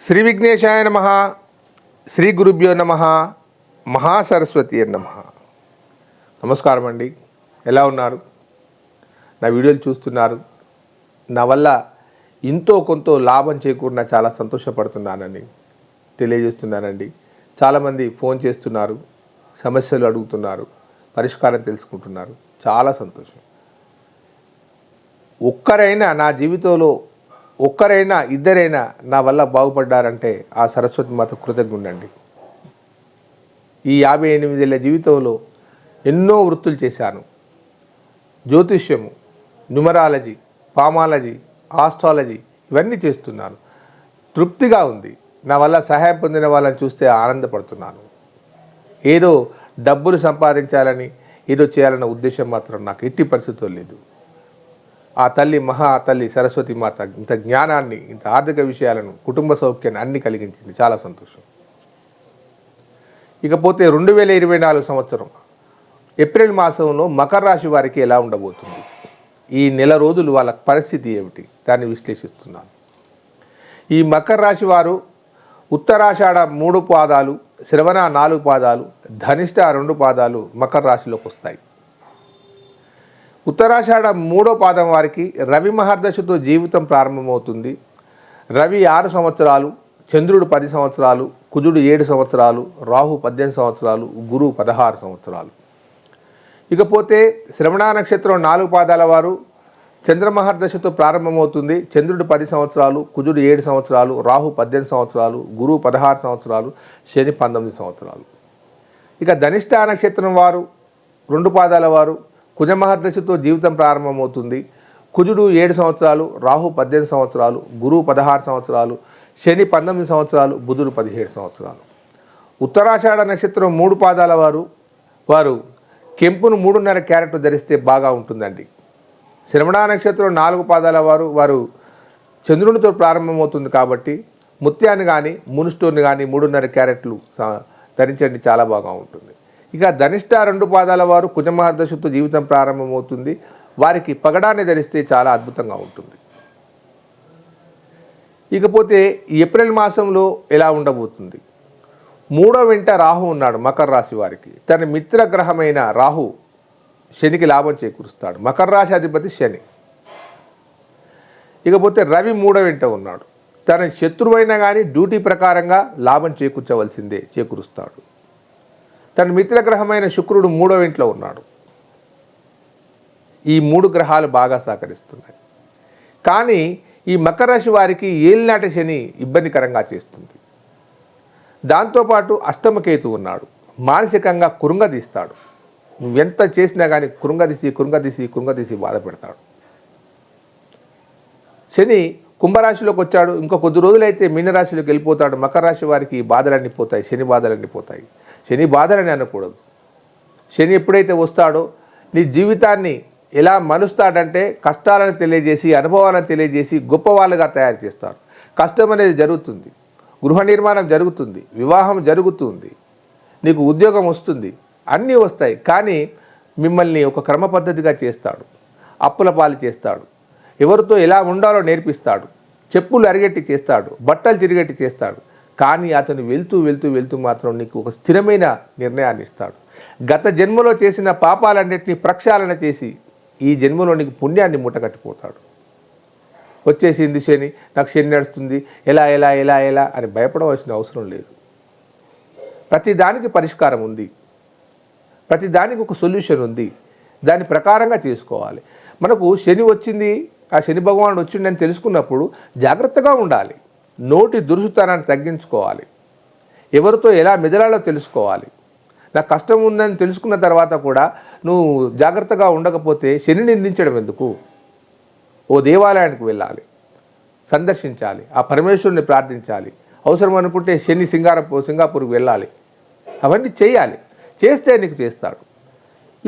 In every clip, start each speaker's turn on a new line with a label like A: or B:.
A: శ్రీ విఘ్నేశాయ నమ శ్రీ గురుభ్యో నమ మహాసరస్వతి నమ. నమస్కారం అండి. ఎలా ఉన్నారు? నా వీడియోలు చూస్తున్నారు. నా వల్ల ఇంతో కొంత లాభం చేకూరిన చాలా సంతోషపడుతున్నానని తెలియజేస్తున్నానండి. చాలామంది ఫోన్ చేస్తున్నారు సమస్యలు అడుగుతున్నారు పరిష్కారం తెలుసుకుంటున్నారు. చాలా సంతోషం. ఒక్కరైనా నా జీవితంలో ఒక్కరైనా ఇద్దరైనా నా వల్ల బాగుపడ్డారంటే ఆ సరస్వతి మాత కృతజ్ఞుండండి ఈ యాభై ఎనిమిదేళ్ళ జీవితంలో ఎన్నో వృత్తులు చేశాను. జ్యోతిష్యము న్యూమరాలజీ పామాలజీ ఆస్ట్రాలజీ ఇవన్నీ చేస్తున్నాను. తృప్తిగా ఉంది. నా వల్ల సహాయం పొందిన వాళ్ళని చూస్తే ఆనందపడుతున్నాను. ఏదో డబ్బులు సంపాదించాలని ఏదో చేయాలన్న ఉద్దేశం మాత్రం నాకు ఎట్టి పరిస్థితుల్లో లేదు. ఆ తల్లి మహా తల్లి సరస్వతి మాత ఇంత జ్ఞానాన్ని ఇంత ఆర్థిక విషయాలను కుటుంబ సౌఖ్యాన్ని అన్ని కలిగించింది. చాలా సంతోషం. ఇకపోతే రెండు వేల ఇరవై నాలుగు సంవత్సరం ఏప్రిల్ మాసంలో మకర రాశి వారికి ఎలా ఉండబోతుంది? ఈ నెల రోజులు వాళ్ళ పరిస్థితి ఏమిటి? దాన్ని విశ్లేషిస్తున్నాను. ఈ మకర రాశి వారు ఉత్తరాషాఢ మూడు పాదాలు శ్రవణ నాలుగు పాదాలు ధనిష్ట రెండు పాదాలు మకర రాశిలోకి వస్తాయి. ఉత్తరాషాఢ మూడో పాదం వారికి రవి మహర్దశతో జీవితం ప్రారంభమవుతుంది. రవి ఆరు సంవత్సరాలు చంద్రుడు పది సంవత్సరాలు కుజుడు ఏడు సంవత్సరాలు రాహు పద్దెనిమిది సంవత్సరాలు గురువు పదహారు సంవత్సరాలు. ఇకపోతే శ్రవణ నక్షత్రం నాలుగు పాదాల వారు చంద్రమహర్దశతో ప్రారంభమవుతుంది. చంద్రుడు పది సంవత్సరాలు కుజుడు ఏడు సంవత్సరాలు రాహు పద్దెనిమిది సంవత్సరాలు గురువు పదహారు సంవత్సరాలు శని పంతొమ్మిది సంవత్సరాలు. ఇక ధనిష్ట నక్షత్రం వారు రెండు పాదాల వారు కుజమహర్దశతో జీవితం ప్రారంభమవుతుంది. కుజుడు ఏడు సంవత్సరాలు రాహు పద్దెనిమిది సంవత్సరాలు గురువు పదహారు సంవత్సరాలు శని పంతొమ్మిది సంవత్సరాలు బుధుడు పదిహేడు సంవత్సరాలు. ఉత్తరాషాఢ నక్షత్రం మూడు పాదాల వారు వారు కెంపును మూడున్నర క్యారెట్ ధరిస్తే బాగా ఉంటుందండి. శ్రవణా నక్షత్రం నాలుగు పాదాల వారు వారు చంద్రునితో ప్రారంభమవుతుంది కాబట్టి ముత్యాన్ని కానీ మునుస్టోన్ కానీ మూడున్నర క్యారెట్లు ధరించండి చాలా బాగా ఉంటుంది. ఇక ధనిష్ట రెండు పాదాల వారు కుజమహర్దశతో జీవితం ప్రారంభమవుతుంది. వారికి పగడాన్ని ధరిస్తే చాలా అద్భుతంగా ఉంటుంది. ఇకపోతే ఏప్రిల్ మాసంలో ఎలా ఉండబోతుంది? మూడో వెంట రాహు ఉన్నాడు మకర రాశి వారికి. తన మిత్ర గ్రహమైన రాహు శనికి లాభం చేకూరుస్తాడు. మకర రాశి అధిపతి శని. ఇకపోతే రవి మూడో వెంట ఉన్నాడు. తన శత్రువైనా కానీ డ్యూటీ ప్రకారంగా లాభం చేకూర్చవలసిందే చేకూరుస్తాడు. తన మిత్ర గ్రహమైన శుక్రుడు మూడవ ఇంట్లో ఉన్నాడు. ఈ మూడు గ్రహాలు బాగా సహకరిస్తున్నాయి. కానీ ఈ మకర రాశి వారికి ఏలినాటి శని ఇబ్బందికరంగా చేస్తుంది. దాంతోపాటు అష్టమకేతు ఉన్నాడు. మానసికంగా కురుంగదీస్తాడు. నువ్వెంత చేసినా కానీ కురుంగదీసి కురుంగదీసి కురుంగదీసి బాధపెడతాడు. శని కుంభరాశిలోకి వచ్చాడు. ఇంకో కొద్ది రోజులైతే మీనరాశిలోకి వెళ్ళిపోతాడు. మకర రాశి వారికి ఈ బాధలన్నీ పోతాయి శని బాధలన్నీ పోతాయి. శని బాధలని అనకూడదు. శని ఎప్పుడైతే వస్తాడో నీ జీవితాన్ని ఎలా మలుస్తాడంటే కష్టాలను తెలియజేసి అనుభవాలను తెలియజేసి గొప్పవాళ్ళుగా తయారు చేస్తాడు. కష్టం అనేది జరుగుతుంది. గృహ నిర్మాణం జరుగుతుంది. వివాహం జరుగుతుంది. నీకు ఉద్యోగం వస్తుంది. అన్నీ వస్తాయి. కానీ మిమ్మల్ని ఒక క్రమ పద్ధతిగా చేస్తాడు. అప్పుల పాలు చేస్తాడు. ఎవరితో ఎలా ఉండాలో నేర్పిస్తాడు. చెప్పులు అరిగెట్టి చేస్తాడు. బట్టలు తిరిగెట్టి చేస్తాడు. కానీ అతను వెళ్తూ వెళ్తూ వెళ్తూ మాత్రం నీకు ఒక స్థిరమైన నిర్ణయాన్ని ఇస్తాడు. గత జన్మలో చేసిన పాపాలన్నింటినీ ప్రక్షాళన చేసి ఈ జన్మలో నీకు పుణ్యాన్ని మూటగట్టిపోతాడు వచ్చేసింది శని నాకు శని నడుస్తుంది ఎలా ఎలా ఎలా ఎలా అని భయపడవలసిన అవసరం లేదు. ప్రతి దానికి పరిష్కారం ఉంది. ప్రతి దానికి ఒక సొల్యూషన్ ఉంది. దాని ప్రకారంగా చేసుకోవాలి. మనకు శని వచ్చింది ఆ శని భగవానుడు వచ్చిండని తెలుసుకున్నప్పుడు జాగ్రత్తగా ఉండాలి. నోటి దురుసుతనాన్ని తగ్గించుకోవాలి. ఎవరితో ఎలా మెదలాలో తెలుసుకోవాలి. నాకు కష్టం ఉందని తెలుసుకున్న తర్వాత కూడా నువ్వు జాగ్రత్తగా ఉండకపోతే శని నిందించడం ఎందుకు? ఓ దేవాలయానికి వెళ్ళాలి. సందర్శించాలి. ఆ పరమేశ్వరుని ప్రార్థించాలి. అవసరం అనుకుంటే శని సింగారపు సింగాపూర్కి వెళ్ళాలి. అవన్నీ చేయాలి. చేస్తే నీకు చేస్తాడు.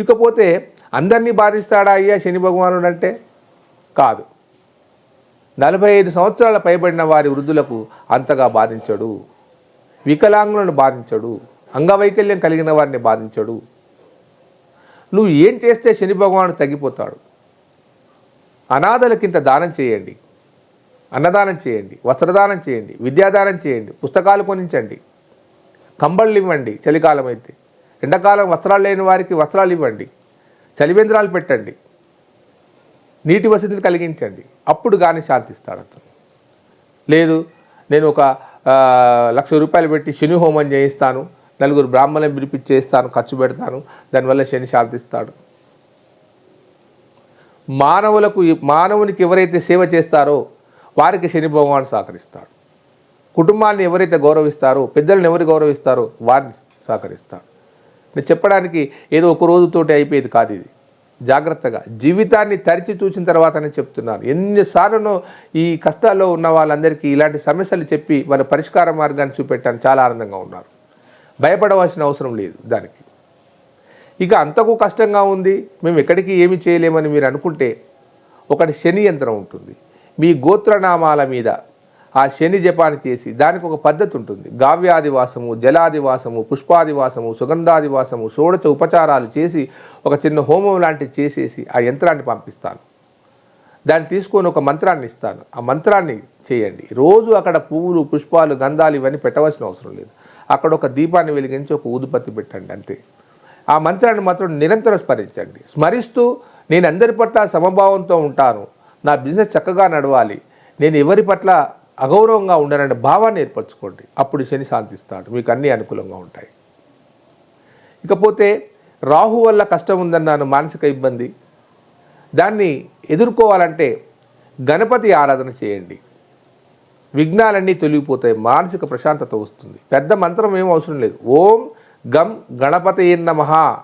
A: ఇకపోతే అందరినీ బాధిస్తాడా అయ్యా శని భగవానుడు అంటే కాదు. నలభై ఐదు సంవత్సరాల పైబడిన వారి వృద్ధులకు అంతగా బాధించడు. వికలాంగులను బాధించడు. అంగవైకల్యం కలిగిన వారిని బాధించడు. నువ్వు ఏం చేస్తే శని భగవానుడు తగ్గిపోతాడు? అనాథలకింత దానం చేయండి. అన్నదానం చేయండి. వస్త్రదానం చేయండి. విద్యాదానం చేయండి. పుస్తకాలు కొనించండి. కంబళ్ళు ఇవ్వండి చలికాలం అయితే ఎండాకాలం వస్త్రాలు లేని వారికి వస్త్రాలు ఇవ్వండి. చలివేంద్రాలు పెట్టండి. నీటి వసతిని కలిగించండి. అప్పుడు కానీ శాంతిస్తాడు అతను. లేదు నేను ఒక లక్ష రూపాయలు పెట్టి శని హోమం చేయిస్తాను నలుగురు బ్రాహ్మణులను పిలిపించి చేస్తాను ఖర్చు పెడతాను దానివల్ల శని శాంతిస్తాడు. మానవులకు మానవునికి ఎవరైతే సేవ చేస్తారో వారికి శని భగవాన్ సహకరిస్తాడు. కుటుంబాన్ని ఎవరైతే గౌరవిస్తారో పెద్దలను ఎవరు గౌరవిస్తారో వారిని సహకరిస్తాడు. నేను చెప్పడానికి ఏదో ఒక రోజుతోటి అయిపోయేది కాదు ఇది. జాగ్రత్తగా జీవితాన్ని తరిచి చూసిన తర్వాతనే చెప్తున్నాను. ఎన్నిసార్లు ఈ కష్టాల్లో ఉన్న వాళ్ళందరికీ ఇలాంటి సమస్యలు చెప్పి వాళ్ళ పరిష్కార మార్గాన్ని చూపెట్టాను చాలా ఆనందంగా ఉన్నారు. భయపడవలసిన అవసరం లేదు దానికి. ఇక అంతకు కష్టంగా ఉంది. మేము ఎక్కడికి ఏమి చేయలేమని మీరు అనుకుంటే ఒకటి శని యంత్రం ఉంటుంది. మీ గోత్రనామాల మీద ఆ శని జపాన్ని చేసి దానికి ఒక పద్ధతి ఉంటుంది. గావ్యాదివాసము జలాదివాసము పుష్పాదివాసము సుగంధాదివాసము షోడచ ఉపచారాలు చేసి ఒక చిన్న హోమం లాంటివి చేసేసి ఆ యంత్రాన్ని పంపిస్తాను. దాన్ని తీసుకొని ఒక మంత్రాన్ని ఇస్తాను. ఆ మంత్రాన్ని చేయండి. రోజు అక్కడ పువ్వులు పుష్పాలు గంధాలు ఇవన్నీ పెట్టవలసిన అవసరం లేదు. అక్కడ ఒక దీపాన్ని వెలిగించి ఒక ఊదుపత్తి పెట్టండి అంతే. ఆ మంత్రాన్ని మాత్రం నిరంతరం స్మరించండి. స్మరిస్తూ నేను అందరి పట్ల సమభావంతో ఉంటాను. నా బిజినెస్ చక్కగా నడవాలి. నేను ఎవరి పట్ల అగౌరవంగా ఉండననే భావాన్ని ఏర్పరచుకోండి. అప్పుడు శని శాంతిస్తాడు. మీకు అన్నీ అనుకూలంగా ఉంటాయి. ఇకపోతే రాహు వల్ల కష్టం ఉందన్నాను మానసిక ఇబ్బంది. దాన్ని ఎదుర్కోవాలంటే గణపతి ఆరాధన చేయండి. విఘ్నాలన్నీ తొలగిపోతాయి. మానసిక ప్రశాంతత వస్తుంది. పెద్ద మంత్రం ఏం అవసరం లేదు. ఓం గం గణపతి నమః.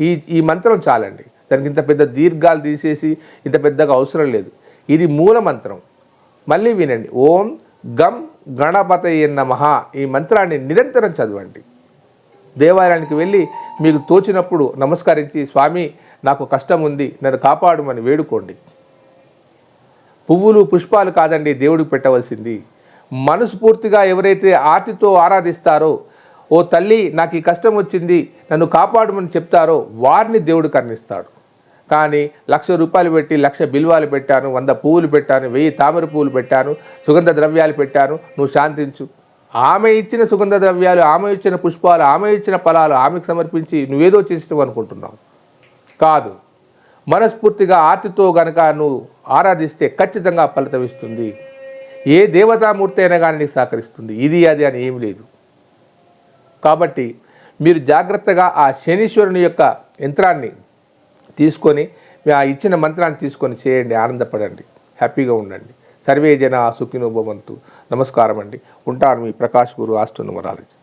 A: ఈ ఈ మంత్రం చాలండి. దానికి ఇంత పెద్ద దీర్ఘాలు తీసేసి ఇంత పెద్దగా అవసరం లేదు. ఇది మూల మంత్రం. మళ్ళీ వినండి. ఓం గం గణపతి నమః. ఈ మంత్రాన్ని నిరంతరం చదవండి. దేవాలయానికి వెళ్ళి మీకు తోచినప్పుడు నమస్కరించి స్వామి నాకు కష్టం ఉంది నన్ను కాపాడమని వేడుకోండి. పువ్వులు పుష్పాలు కాదండి దేవుడికి పెట్టవలసింది. మనస్ఫూర్తిగా ఎవరైతే ఆర్తితో ఆరాధిస్తారో ఓ తల్లి నాకు ఈ కష్టం వచ్చింది నన్ను కాపాడమని చెప్తారో వారిని దేవుడు కర్ణిస్తాడు. కానీ లక్ష రూపాయలు పెట్టి లక్ష బిల్వాలు పెట్టాను వంద పువ్వులు పెట్టాను వెయ్యి తామర పువ్వులు పెట్టాను సుగంధ ద్రవ్యాలు పెట్టాను నువ్వు శాంతించు. ఆమె ఇచ్చిన సుగంధ ద్రవ్యాలు ఆమె ఇచ్చిన పుష్పాలు ఆమె ఇచ్చిన ఫలాలు ఆమెకు సమర్పించి నువ్వేదో చేసినావు అనుకుంటున్నావు. కాదు. మనస్ఫూర్తిగా ఆర్తితో గనక నువ్వు ఆరాధిస్తే ఖచ్చితంగా ఫలితం ఇస్తుంది. ఏ దేవతామూర్తి అయినా కానీ నీకు సహకరిస్తుంది. ఇది అది అని ఏమి లేదు. కాబట్టి మీరు జాగ్రత్తగా ఆ శనీశ్వరుని యొక్క యంత్రాన్ని తీసుకొని మీ ఆ ఇచ్చిన మంత్రాన్ని తీసుకొని చేయండి ఆనందపడండి హ్యాపీగా ఉండండి. సర్వే జన సుఖినోభవంతు నమస్కారం అండి ఉంటాను మీ ప్రకాష్ గురు ఆస్ట్రోనుమరాలజీ.